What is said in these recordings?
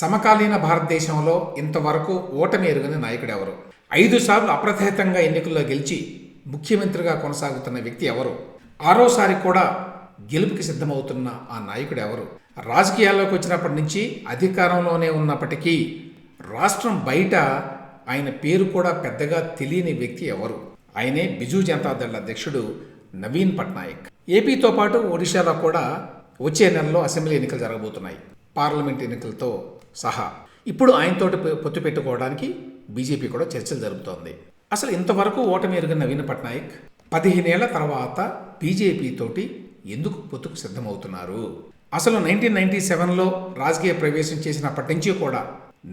సమకాలీన భారతదేశంలో ఇంతవరకు ఓటమి ఎరుగని నాయకుడు ఎవరు ఐదు సార్లు అప్రతిహితంగా ఎన్నికల్లో గెలిచి ముఖ్యమంత్రిగా కొనసాగుతున్న వ్యక్తి ఎవరు ఆరోసారి కూడా గెలుపుకి సిద్ధమవుతున్న ఆ నాయకుడు ఎవరు రాజకీయాల్లోకి వచ్చినప్పటి నుంచి అధికారంలోనే ఉన్నప్పటికీ రాష్ట్రం బయట ఆయన పేరు కూడా పెద్దగా తెలియని వ్యక్తి ఎవరు ఆయనే బిజూ జనతాదళ అధ్యక్షుడు నవీన్ పట్నాయక్ ఏపీతో పాటు ఒడిశాలో కూడా వచ్చే నెలలో అసెంబ్లీ ఎన్నికలు జరగబోతున్నాయి పార్లమెంట్ ఎన్నికలతో సహా ఇప్పుడు ఆయనతోటి పొత్తు పెట్టుకోవడానికి బీజేపీ కూడా చర్చలు జరుపుతోంది అసలు ఇంతవరకు ఓటమి ఎరుగిన నవీన్ పట్నాయక్ పదిహేనేళ్ల తర్వాత బీజేపీతోటి ఎందుకు పొత్తుకు సిద్ధమవుతున్నారు అసలు నైన్టీన్ నైన్టీ సెవెన్లో రాజకీయ ప్రవేశం చేసినప్పటి నుంచి కూడా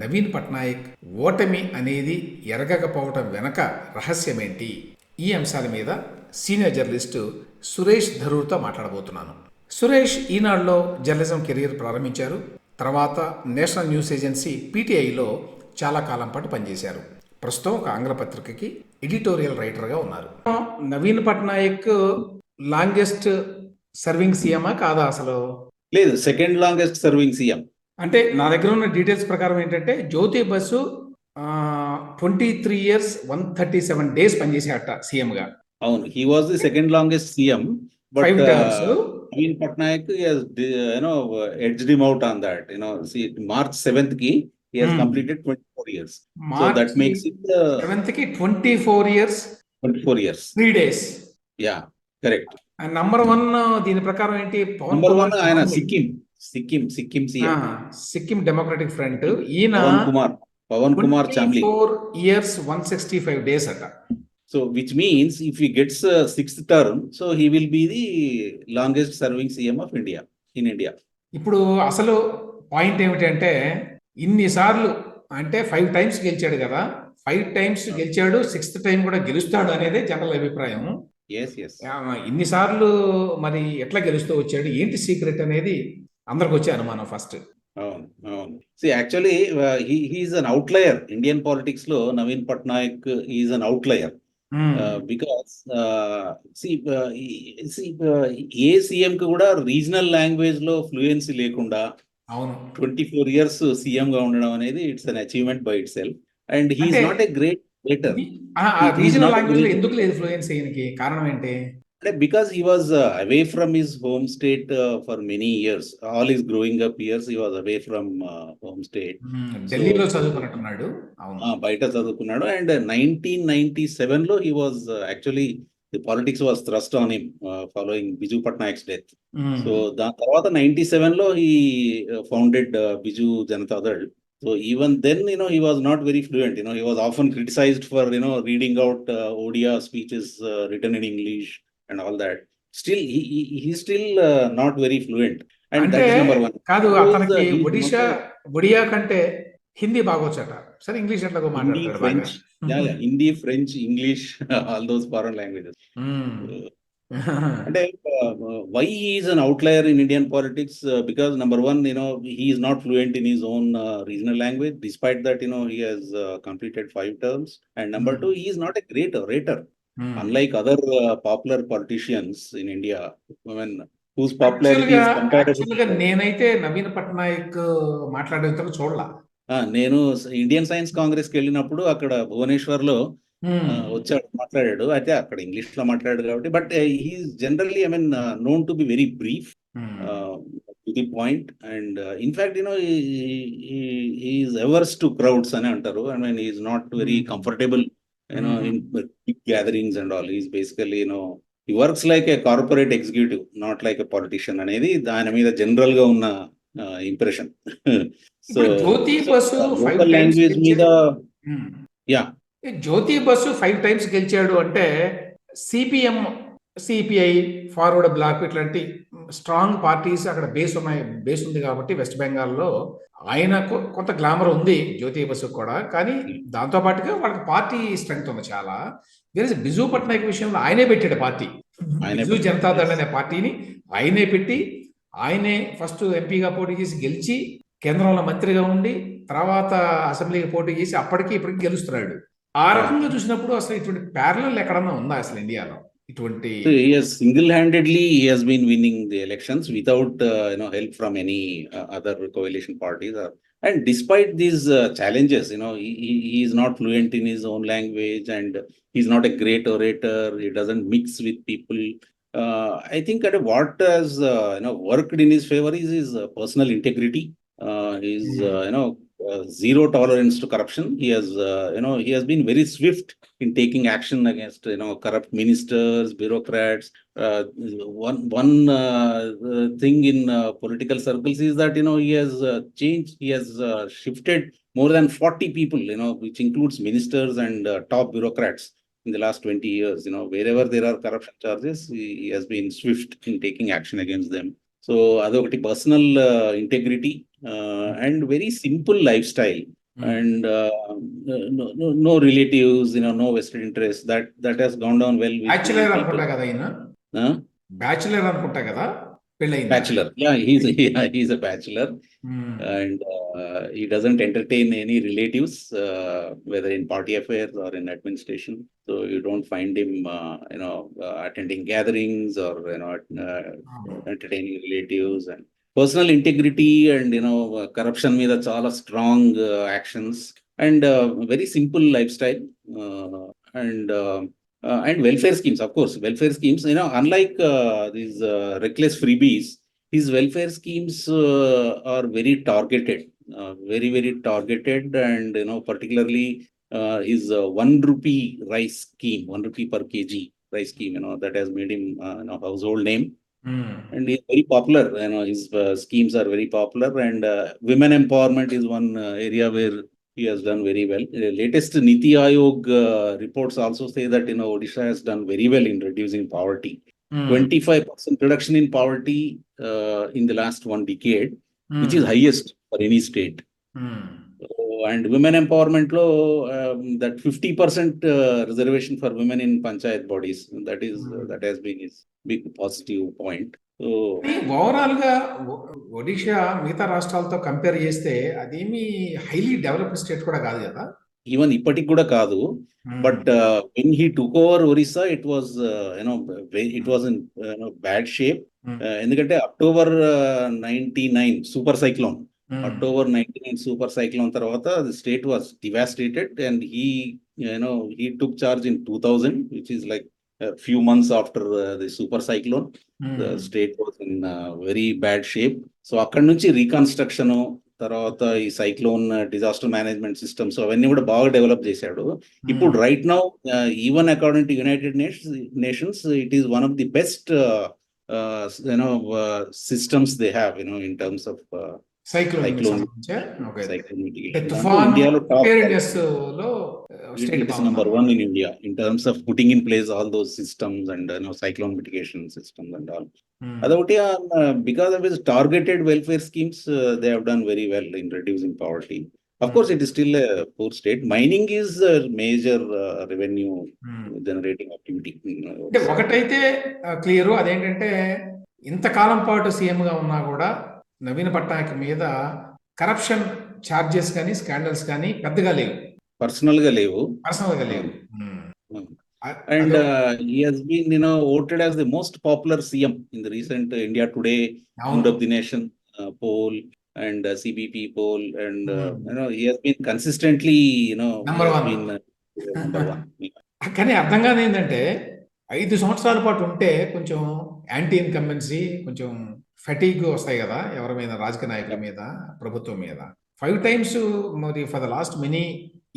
నవీన్ పట్నాయక్ ఓటమి అనేది ఎరగకపోవటం వెనక రహస్యమేంటి ఈ అంశాల మీద సీనియర్ జర్నలిస్ట్ సురేష్ ధరూర్తో మాట్లాడబోతున్నాను సురేష్ ఈనాడులో జర్నలిజం కెరీర్ ప్రారంభించారు తర్వాత నేషనల్ న్యూస్ ఏజెన్సీ పీటీఐలో చాలా కాలం పాటు పనిచేశారు ప్రస్తుతం ఒక ఆంగ్ల పత్రికకి ఎడిటోరియల్ రైటర్గా ఉన్నారు నవీన్ పట్నాయక్ లాంగెస్ట్ సర్వింగ్ సీఎమా కాదా అసలు లేదు సెకండ్ లాంగెస్ట్ సర్వింగ్ సీఎం అంటే నా దగ్గర ఉన్న డీటెయిల్స్ ప్రకారం ఏంటంటే Jyoti Basu twenty three years one thirty seven days పనిచేసే అట్ట సీఎంగా అవును he was the second longest CM Naveen Patnaik you know edged him out on that you know March seventh కి he has mm. completed 24 years March so that makes it uh, 7th ki 24 years 24 years uh, దీని ప్రకారం ఏంటి number one ఆయన సిక్కిం సిక్కిం సిక్కిం సి Sikkim democratic front ఈయన Pawan Kumar Pawan Kumar Chamling four years five days అట so which means if he gets sixth term so he will be the longest serving CM of India in India ఇప్పుడు అసలు point ఏమిటంటే ఇన్నిసార్లు అంటే five times గెలిచాడు కదా five times గెలిచాడు sixth time కూడా గెలుస్తాడు అనేది జనరల్ అభిప్రాయం ఎస్ ఎస్ ఇన్ని సార్లు మరి ఎట్లా గెలుస్తూ వచ్చాడు ఏంటి సీక్రెట్ అనేది అందరికి వచ్చే అనుమానం ఫస్ట్ అవును అవును he actually he's an outlier Indian politics లో Naveen Patnaik is an outlier because a CM కి కూడా రీజనల్ లాంగ్వేజ్ లో ఫ్లూయెన్సీ లేకుండా ట్వంటీ ఫోర్ ఇయర్స్ సీఎం గా ఉండడం అనేది it's an achievement by itself and he's not a great regional language ఎందుకు లేదు ఫ్లూయెన్సీ కారణం ఏంటి అంటే because he was away from his home state for many years all his growing up years he was away from home state ఢిల్లీలో చదువుకున్నట్టున్నాడు బయట చదువుకున్నాడు and nineteen ninety seven లో he was actually the politics was thrust on him following Biju Patnaik's death so దాని తర్వాత ninety seven లో he founded Biju Janata Dal so even then you know he was not very fluent you know he was often criticised for you know reading out Odia speeches written in English and all that still he still not very fluent and కాదు అతనికి ఒడిషా ఒడియా కంటే హిందీ బాగొచ్చట సరే English ఎట్లాగో మాట్లాడతాడు Hindi French English all those foreign languages అంటే why is an outlier in Indian politics because number one you know is not fluent in his own regional language despite that you know he has completed five terms and number two he is not a great orator unlike other popular politicians in India నేనైతే Naveen Patnaik uh, మాట్లాడే చూడలా నేను Indian Science Congress కి వెళ్ళినప్పుడు అక్కడ భువనేశ్వర్ లో hmm. వచ్చాడు మాట్లాడాడు అయితే అక్కడ ఇంగ్లీష్ లో మాట్లాడాడు కాబట్టి but he generally I mean known to be very brief to the point and in fact you know is averse to crowds అని అంటారు I mean is not very comfortable you know in mm-hmm. big gatherings and all he's basically you know he works like a corporate executive not like అనేది దాని మీద general గా ఉన్న impression so local language మీద yeah hmm. Jyoti Basu five times గెలిచాడు అంటే CPM CPI forward black ఇట్లాంటి strong parties అక్కడ బేస్ ఉన్నాయి బేస్ ఉంది కాబట్టి వెస్ట్ బెంగాల్లో ఆయన కొంత గ్లామర్ ఉంది జ్యోతి బసు కూడా కానీ దాంతో పాటుగా వాళ్ళకి పార్టీ స్ట్రెంగ్త్ ఉంది చాలా వేరే బిజు పట్నాయక్ విషయంలో ఆయనే పెట్టాడు పార్టీ బిజు జనతాదళ్ అనే పార్టీని ఆయనే పెట్టి ఆయనే ఫస్ట్ ఎంపీగా పోటీ చేసి గెలిచి కేంద్రంలో మంత్రిగా ఉండి తర్వాత అసెంబ్లీకి పోటీ చేసి అప్పటికి ఇప్పటికి గెలుస్తున్నాడు ఆ రకంగా చూసినప్పుడు అసలు ఇటువంటి ప్యారల ఎక్కడన్నా ఉందా అసలు ఇండియాలో 20 he has single-handedly he has been winning the elections without uh, you know help from any uh, other coalition parties or and despite these uh, challenges you know he, he is not fluent in his own language and he's not a great orator he doesn't mix with people uh, i think what has uh, you know worked in his favor is his uh, personal integrity uh, his hmm. uh, you know uh, zero tolerance to corruption. He has, uh, you know, he has been very swift in taking action against, you know, corrupt ministers, bureaucrats. Uh, one one uh, uh, thing in uh, political circles is that you know he has uh, changed, he has uh, shifted more than forty people, you know, which includes ministers and uh, top bureaucrats in the last 20 years you know wherever there are corruption charges he, has been swift in taking action against them so adokati personal uh, integrity అదొకటి personal integrity and very simple lifestyle and no relatives you know no vested interest that that he's gone down well bachelor అనుకుంటా కదా ఆయన bachelor అనుకుంటా కదా పెళ్ళయింది bachelor yeah he's he's uh bachelor Hmm. and uh, he doesn't entertain any relatives, uh, whether in party affairs or in administration. So you don't find him, uh, you know, uh, attending gatherings or you know, uh, entertaining relatives and personal integrity and corruption meeda chaala strong uh, actions and uh, very simple lifestyle uh, and welfare schemes, of course. Welfare schemes, unlike these reckless freebies, his welfare schemes are very targeted, very, very targeted, and particularly his 1 rupee rice scheme, 1 rupee per kg rice scheme, that has made him household name. Mm. And he's very popular. You know, his uh, schemes are very popular, and uh, women empowerment is one uh, area where he has done very well. The latest Niti Aayog uh, reports also say that you know Odisha has done very well in reducing poverty. Hmm. Twenty-five mm. percent reduction in poverty uh, in the last one decade, mm. which is hmm. highest for any state. Mm. So, and women empowerment law um, that 50% uh, reservation for women in panchayat bodies that is mm. uh, that has been his మీకు positive point overall గా ఒడిషా మిగతా రాష్ట్రాలతో compare చేస్తే అదేమి highly developed state కూడా కాదు కదా even ఇప్పటికి కూడా కాదు but when he took over Orissa it was you know it was in bad shape ఎందుకంటే October ninety nine super cyclone October ninety nine super cyclone తర్వాత state was devastated and he you know he took charge in two thousand which is like a few months after uh, the super cyclone mm. the state was in uh, very bad shape so అక్కడ నుంచి reconstruction తర్వాత ఈ cyclone disaster management systems అవన్నీ కూడా బాగా develop చేశాడు hmm. ఇప్పుడు right now even according to United Nations it is one of the best you know systems they have you know in terms of cyclone cyclone ఇండియాలో top status number one in India in terms of putting in place all those systems and you know, cyclone mitigation systems and all. Mm. Adavati, uh, because of his targeted welfare schemes, uh, they have done very well in reducing poverty. Of mm. course, it is still a poor state. Mining is a major uh, revenue mm. generating activity. అంటే ఒకటైతే clear అదేంటంటే ఇంతకాలం పాటు సీఎంగా ఉన్నా కూడా నవీన్ పట్నాయక్ మీద corruption charges కానీ స్కాండల్స్ కానీ పెద్దగా లేవు పర్సనల్ గా లేవు పర్సనల్ గా లేవు hmm. Hmm. Hmm. And has been నేను voted as the most popular CM in the recent India Today hound of the nation poll and CBP poll and you know he been consistently you know been కానీ అర్థం కాదు ఏంటంటే ఐదు సంవత్సరాల పాటు ఉంటే కొంచెం యాంటీ ఇన్కంబెన్సీ కొంచెం ఫెటీగ్ వస్తాయి కదా ఎవరి మీద రాజకీయ నాయకుల మీద ప్రభుత్వం మీద ఫైవ్ టైమ్స్ మరి for the last many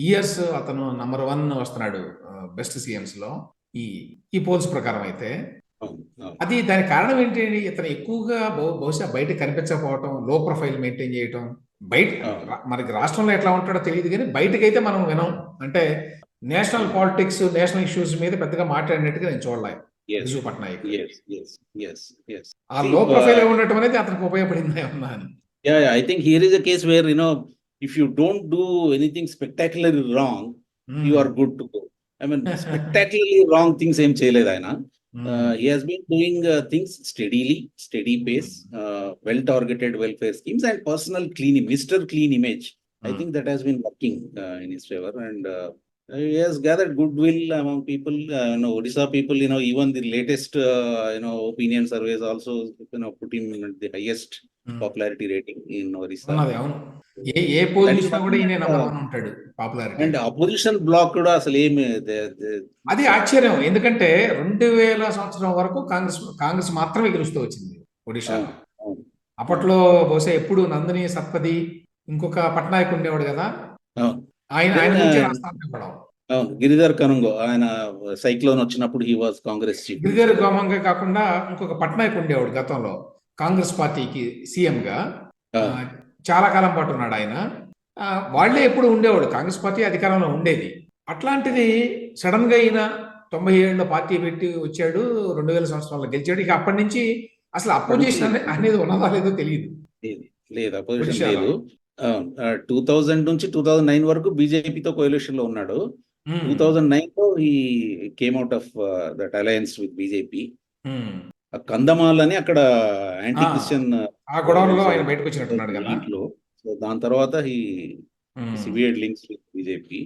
years అతను నంబర్ వన్ వస్తున్నాడు బెస్ట్ సీఎంస్ లో ఈ ఈ పోల్స్ ప్రకారం అయితే అది దాని కారణం ఏంటి ఇతను ఎక్కువగా బహుశా బయట కనిపించకపోవటం లో ప్రొఫైల్ మెయింటైన్ చేయటం బయట మనకి రాష్ట్రంలో ఎట్లా ఉంటాడో తెలియదు కానీ బయటకైతే మనం వినం అంటే నేషనల్ పాలిటిక్స్ నేషనల్ ఇష్యూస్ మీద పెద్దగా మాట్లాడినట్టుగా నేను చూడలే పట్నాయక్ ఆ లో ప్రొఫైల్ ఉండటం అనేది అతనికి ఉపయోగపడింది I think here is a case where you know if you don't do anything spectacularly wrong, Hmm. you are good to go. I mean, spectacularly wrong things ఏం చేయలేదు ఆయన Hmm. Uh, he has been doing uh, things steadily, steady pace, uh, well targeted welfare schemes and personal clean, Mr. Clean image. I Hmm. think that has been working uh, in his favor and uh, he has gathered goodwill among people. Uh, you know, Odisha people, you know, even the latest, uh, you know, opinion surveys also, you know, put him at the highest popularity rating in a కూడా ఉంటాడు and opposition block కూడా అసలు ఏమి అది ఆశ్చర్యం ఎందుకంటే రెండు వేల సంవత్సరం వరకు కాంగ్రెస్ కాంగ్రెస్ మాత్రమే గెలుస్తూ వచ్చింది ఒడిషా అప్పట్లో బహుశా ఎప్పుడు నందిని సత్పది ఇంకొక పట్నాయక్ ఉండేవాడు కదా ఆయన ఆయన గిరిధర్ కనుంగో ఆయన సైక్లోన్ వచ్చినప్పుడు హీ వాజ్ కాంగ్రెస్ గిరిధర్ గోమంగ కాకుండా ఇంకొక పట్నాయక్ ఉండేవాడు గతంలో కాంగ్రెస్ పార్టీకి సీఎంగా చాలా కాలం పాటు ఉన్నాడు ఆయన వాళ్లే ఎప్పుడు ఉండేవాడు కాంగ్రెస్ పార్టీ అధికారంలో ఉండేది అట్లాంటిది సడన్ గా ఈయన తొంభై ఏళ్ళలో పార్టీ పెట్టి వచ్చాడు రెండు వేల సంవత్సరాల్లో గెలిచాడు ఇక అప్పటి నుంచి అసలు అపోజిషన్ అనేది ఉన్నదా లేదో తెలియదు లేదు అపోజిషన్ లేదు టూ థౌజండ్ నుంచి టూ థౌజండ్ నైన్ వరకు బీజేపీతో కోయలేషన్ లో ఉన్నాడు టూ థౌజండ్ నైన్ లో he came out of that alliance with BJP కందమాలని అక్కడ యాంటీ క్రిస్టియన్ ఆ ఆయన బయటకు దాంట్లో సో దాని తర్వాత he severed links with BJP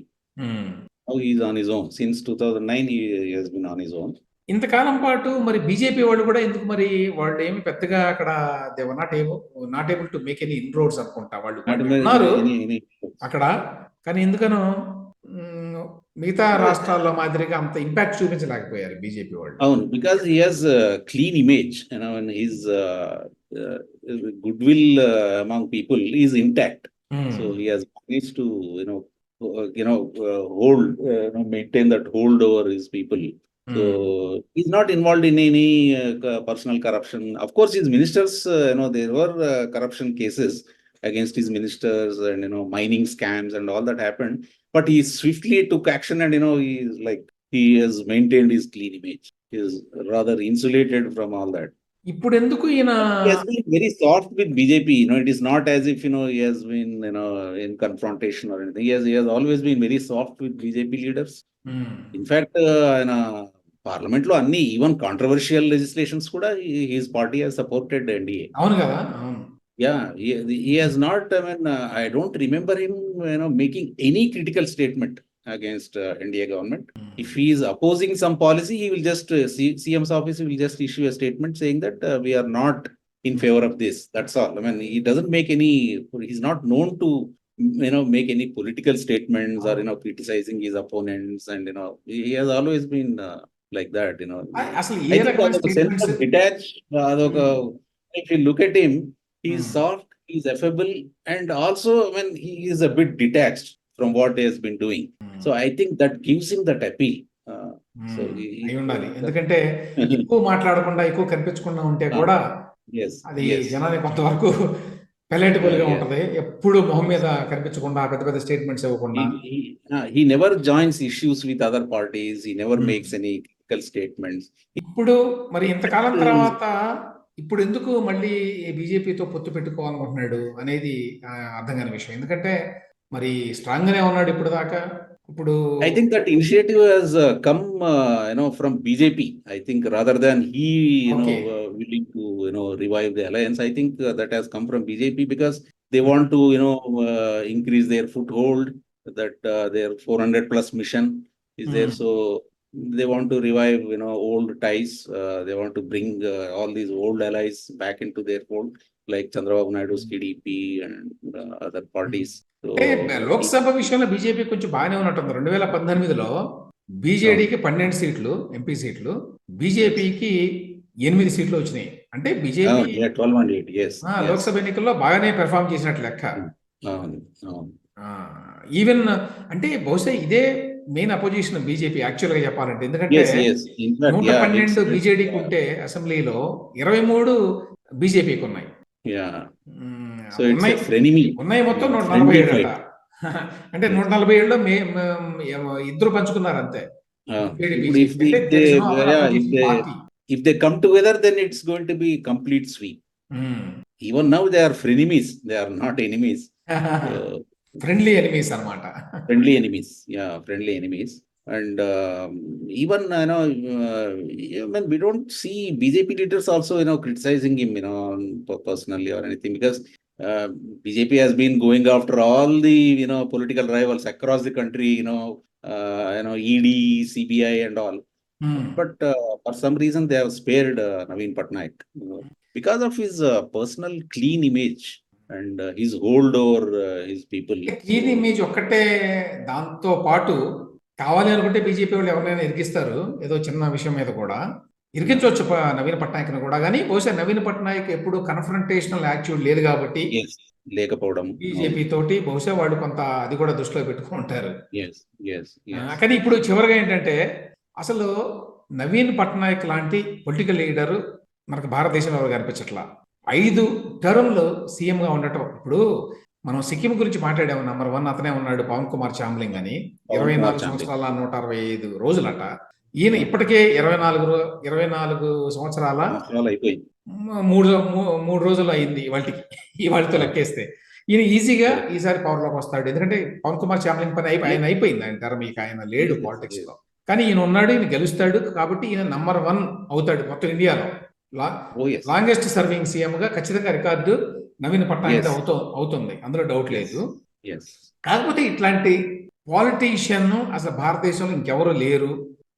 is on his own since two thousand nine he's been on his own ఇంతకాలం పాటు మరి బీజేపీ వాళ్ళు కూడా ఎందుకు మరి వాళ్ళు ఏమి పెద్దగా అక్కడ they were not able not able to make any inroads అనుకుంటా వాళ్ళు అక్కడ కానీ ఎందుకనో మిగతా రాష్ట్రాల్లో మాదిరిగా అంత ఇంపాక్ట్ చూపించలేకపోయారు బీజేపీ వాళ్ళు అవును because he has clean image is goodwill among people is intact so he has manage to you know you know hold maintain that hold over his people so is not involved in any personal corruption of course his ministers you know there were corruption cases against his ministers and you know mining scams and all that happened but he swiftly took action and you know he like he has maintained his clean image he is rather insulated from all that ఇప్పుడు ఎందుకు ఈయన very soft with BJP you know it is not as if you know he has been you know in confrontation or anything he has always been very soft with BJP leaders in fact ఆయన parliament లో అన్ని even controversial legislations కూడా his party has supported NDA అవును కదా అవును yeah he has not i mean uh, i don't remember him you know making any critical statement against uh, NDA government um, if he is opposing some policy, he will just, uh, C- CM's office will just issue a statement saying that uh, we are not in favor of this. That's all. I mean, he doesn't make any, he's not known to, you know, make any political statements or, you know, criticizing his opponents. And, you know, he he has always been uh, like that, you know. Uh- అసలు I A think రకమైన అదొక sense of statements- detached, uh, అదొక, if you look at him, He's hmm. soft, he's affable, and also when I mean, he is a bit detached from what he has been doing. Hmm. So I think that gives him that appeal. Uh, hmm. అయి ఉండాలి ఎందుకంటే ఎక్కువ మాట్లాడకుండా ఎక్కువ కనిపించకుండా ఉంటే ah, కూడా అది జనానికి కొంతవరకు పెలైటబుల్ గా ఉంటది ఎప్పుడు మొహం మీద కనిపించకుండా పెద్ద పెద్ద స్టేట్మెంట్స్ ఇవ్వకుండా he never joins issues with other parties he never makes any statements ఇప్పుడు మరి ఇంతకాలం తర్వాత ఇప్పుడు ఎందుకు మళ్ళీ బీజేపీతో పొత్తు పెట్టుకోవాలనుకుంటున్నాడు అనేది అర్థం కాని విషయం ఎందుకంటే మరి స్ట్రాంగ్ గానే ఉన్నాడు ఇప్పుడు దాకా ఇప్పుడు I think that initiative has come you know from BJP I think rather than he you know willing to you know revive the alliance I think that has come from BJP because they want to you know increase their foothold that their four hundred plus mission is there so they want to revive you know old ties uh, they want to bring uh, all these old allies back into their fold like Chandrababu Naidu's KDP and uh, other hmm. parties so Lok Sabha విషయంలో BJP కొంచెం బాగానే ఉన్నట్టుంది రెండు వేల పంతొమ్మిదిలో బీజేడీకి పన్నెండు సీట్లు MP సీట్లు బీజేపీకి ఎనిమిది సీట్లు వచ్చినాయి అంటే బీజేపీ oh, లోక్సభ ఎన్నికల్లో బాగానే పెర్ఫామ్ చేసినట్లు లెక్క hmm. ఈవెన్ అంటే బహుశా ఇదే మెయిన్ అపోజిషన్ బీజేపీ యాక్చువల్ గా చెప్పాలంటే ఎందుకంటే నూట పన్నెండు బీజేడీకి ఉంటే అసెంబ్లీలో ఇరవై మూడు బీజేపీకి hmm, ఉన్నాయి ఉన్నాయి మొత్తం నూట నలభై ఏడు అంటే నూట నలభై ఏడులో ఇద్దరు పంచుకున్నారు అంతే if they come together then it's going to be complete sweep even now they are frenemies they are not enemies Friendly enemies, Armata. Friendly enemies. Yeah, friendly enemies. And um, even, uh, even we don't see BJP leaders also, criticizing him, personally or anything, because uh, BJP has been going after all the, political rivals across the country, uh, ED, CBI and all. Hmm. But for some reason, they have spared Naveen Patnaik because of his personal clean image. And he's hold over his people clean image ఒక్కటే దాంతో పాటు కావాలి అనుకుంటే BJP వాళ్ళు ఎవరైనా ఇరికిస్తారు ఏదో చిన్న విషయం మీద కూడా ఇరికించవచ్చు నవీన్ పట్నాయక్ కూడా కానీ బహుశా నవీన్ పట్నాయక్ ఎప్పుడు కన్ఫ్రంటేషనల్ యాక్టివ్ లేదు కాబట్టి లేకపోవడం బీజేపీ తోటి బహుశా వాళ్ళు కొంత అది కూడా దృష్టిలో పెట్టుకుంటారు కానీ ఇప్పుడు చివరిగా ఏంటంటే అసలు నవీన్ పట్నాయక్ లాంటి పొలిటికల్ లీడర్ మనకు భారతదేశంలో ఎవరు కనిపించట్లా ఐదు టర్మ్లు సీఎంగా ఉండటం ఇప్పుడు మనం సిక్కిం గురించి మాట్లాడాము నంబర్ వన్ అతనే ఉన్నాడు పవన్ కుమార్ చామ్లింగ్ అని ఇరవై నాలుగు సంవత్సరాల నూట అరవై ఐదు రోజులట ఈయన ఇప్పటికే ఇరవై నాలుగు ఇరవై నాలుగు సంవత్సరాల మూడు మూడు రోజులు అయింది ఇవాళకి ఇవాళతో లెక్కేస్తే ఈయన ఈజీగా ఈసారి లోకి వస్తాడు ఎందుకంటే పవన్ కుమార్ చాంలింగ్ పని అయిపోయి ఆయన అయిపోయింది ఆయన టర్మ్ ఇక ఆయన లేడు పాలిటిక్స్ లో కానీ ఈయన ఉన్నాడు ఈయన గెలుస్తాడు కాబట్టి ఈయన నంబర్ వన్ అవుతాడు మొత్తం ఇండియాలో లాంగెస్ట్ సర్వింగ్ సీఎం గా ఖచ్చితంగా రికార్డు నవీన్ పట్నాయక్ అవుతూ అవుతుంది అందులో డౌట్ లేదు కాకపోతే ఇట్లాంటి పాలిటీషియన్ అసలు భారతదేశంలో ఇంకెవరు లేరు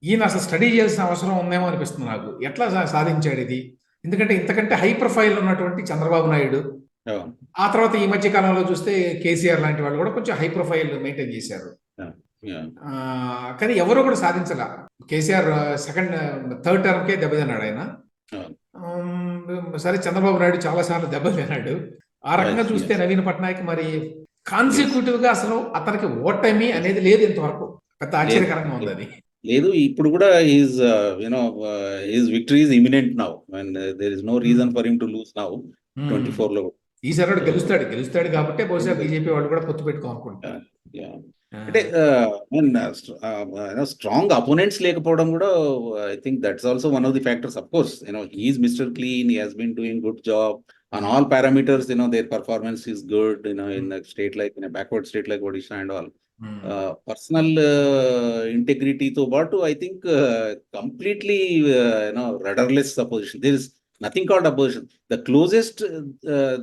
ఈయన అసలు స్టడీ చేయాల్సిన అవసరం ఉందేమో అనిపిస్తుంది నాకు ఎట్లా సాధించాడు ఇది ఎందుకంటే ఇంతకంటే హై ప్రొఫైల్ ఉన్నటువంటి చంద్రబాబు నాయుడు ఆ తర్వాత ఈ మధ్య కాలంలో చూస్తే కేసీఆర్ లాంటి వాళ్ళు కూడా కొంచెం హై ప్రొఫైల్ మెయింటైన్ చేశారు కానీ ఎవరు కూడా సాధించలే కేసీఆర్ సెకండ్ థర్డ్ టర్మ్ కే దెబ్బతిన్నాడు ఆయన సరే చంద్రబాబు నాయుడు చాలా సార్లు దెబ్బతిన్నాడు ఆ రకంగా చూస్తే నవీన్ పట్నాయక్ మరి కాన్సిక్యూటివ్ గా అసలు అతనికి ఓటమి అనేది లేదు ఇంతవరకు పెద్ద ఆశ్చర్యకరంగా ఉంది అది లేదు ఇప్పుడు కూడా is you know is victory is imminent now and there is no reason for him to lose now twenty four లో ఈసారి uh, గెలుస్తాడు గెలుస్తాడు కాబట్టి బహుశా బీజేపీ వాళ్ళు కూడా పొత్తు పెట్టుకోనుకుంటారు uh, అంటే స్ట్రాంగ్ అపోనెంట్స్ లేకపోవడం కూడా I think that's also one of the factors of course you know he's mister clean he has been doing good job on all parameters you know their performance is good you know in state like in backward state like Odisha and all personal ఇంటెగ్రిటీతో పాటు I think completely you know rudderless opposition there is nothing called opposition the closest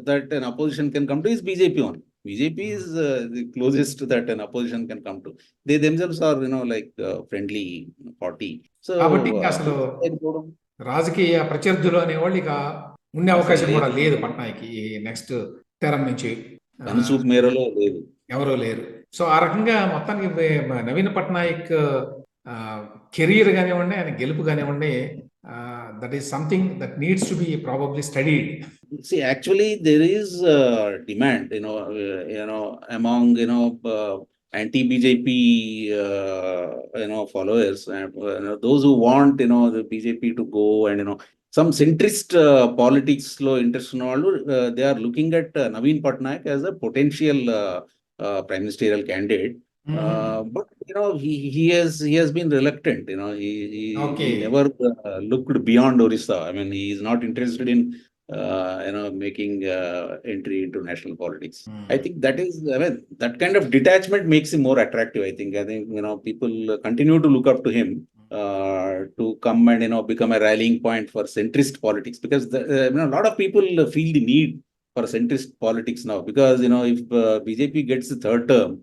that an opposition can come to is BJP only BJP is the closest that to opposition can come can they to. They themselves are, you know, like uh, కాబట్టి uh, అసలు రాజకీయ ప్రత్యర్థులు అనేవాళ్ళు ఇక ఉండే అవకాశం కూడా లేదు పట్నాయకి నెక్స్ట్ తెరం నుంచి కనుచూపు మేరలో లేదు ఎవరో లేరు సో ఆ రకంగా మొత్తానికి నవీన్ పట్నాయక్ కెరీర్ కానివ్వండి ఆయన గెలుపు కానివ్వండి That is something that needs to be probably studied See, actually, there is uh, demand, you know, uh, you know, among you know uh, anti-BJP, uh, you know, followers, and uh, you know, those who want, you know, the BJP to go and you know, some centrist uh, politics law interest in all, uh, they are looking at uh, Naveen Patnaik as a potential uh, uh, prime ministerial candidate. Mm. Uh, mm-hmm. but you know he, he has he has been reluctant. You know he, he, okay. he never uh, looked beyond Orissa. I mean he is not interested in uh, you know making uh, entry into national politics. Mm. I think that is I mean that kind of detachment makes him more attractive. I think I think you know people uh, continue to look up to him. Hmm. Uh, to come and you know become a rallying point for centrist politics because the, uh, you know a lot of people uh, feel the need for centrist politics now because you know if uh, BJP gets the third term,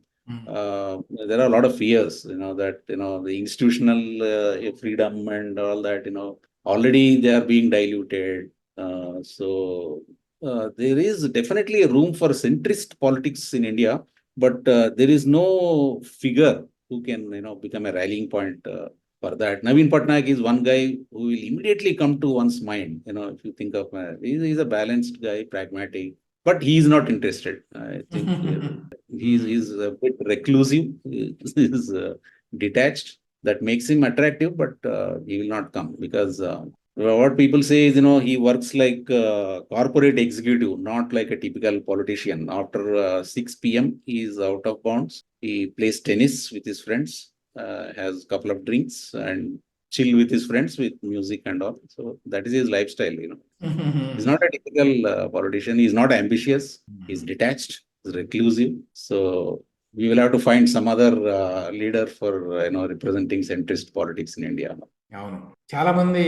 uh, there are a lot of fears, you know, that, you know, the institutional uh, freedom and all that, you know, already they are being diluted. Uh, so uh, there is definitely a room for centrist politics in India, but uh, there is no figure who can, you know, become a rallying point uh, for that. Naveen Patnaik is one guy who will immediately come to one's mind, you know, if you think of, uh, he's, he's a balanced guy, pragmatic, but he is not interested. I think uh, he's, he's a bit reclusive, he's uh, detached. That makes him attractive, but uh, he will not come because uh, what people say is, you know, he works like a corporate executive, not like a typical politician. After uh, 6 p.m., he is out of bounds. He plays tennis with his friends, uh, has a couple of drinks, and chill with his friends with music and all. So that is his lifestyle, you know. He's not a typical uh, politician. He's not ambitious. He's detached. He's reclusive. So we will have to find some other uh, leader for you know representing centrist politics in India. అవును చాలా మంది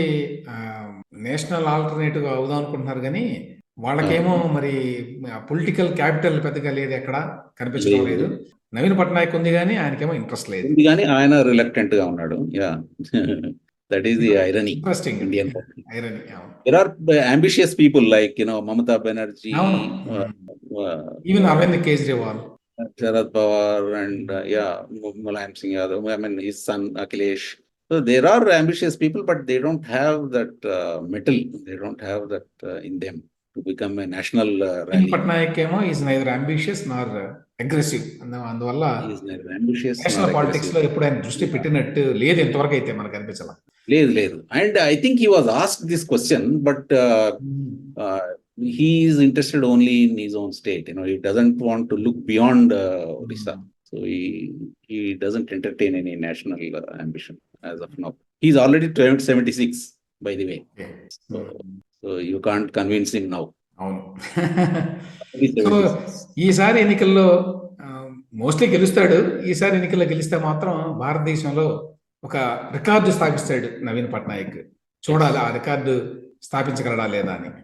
national alternative అవుదాం అనుకుంటున్నారు కానీ వాళ్ళకేమో మరి political capital పెద్దగా లేదు ఎక్కడ కనిపించడం లేదు నవీన్ పట్నాయక్ ఉంది కానీ ఆయనకేమో ఇంట్రెస్ట్ లేదు కానీ ఆయన రిలక్టెంట్ గా ఉన్నాడు yeah that is the irony interesting Indian irony there are ambitious people like you know Mamata Banerjee even Arvind Kejriwal Sharad Pawar and yeah Mulayam Singh Yadav I mean his son Akhilesh so there are ambitious people but they don't have that mettle they don't have that in them to become a national Patnaik ఏమో is neither ambitious nor aggressive అందువల్ల national politics లో ఎప్పుడైనా దృష్టి పెట్టినట్టు లేదు ఎంతవరకు అయితే మనకు అనిపించాలి లేదు లేదు and I think he was ask this question but he's interested only in his own state you know he doesn't want to look beyond Odisha so he uh doesn't entertain any national ambition as of now he's already twelve seventy six by the way so you can't convince in now ఈసారి ఎన్నికల్లో mostly గెలుస్తాడు ఈసారి ఎన్నికల్లో గెలిస్తే మాత్రం భారతదేశంలో ఒక record స్థాపిస్తాడు Naveen Patnaik చూడాలి ఆ రికార్డు స్థాపించగలడా లేదా అని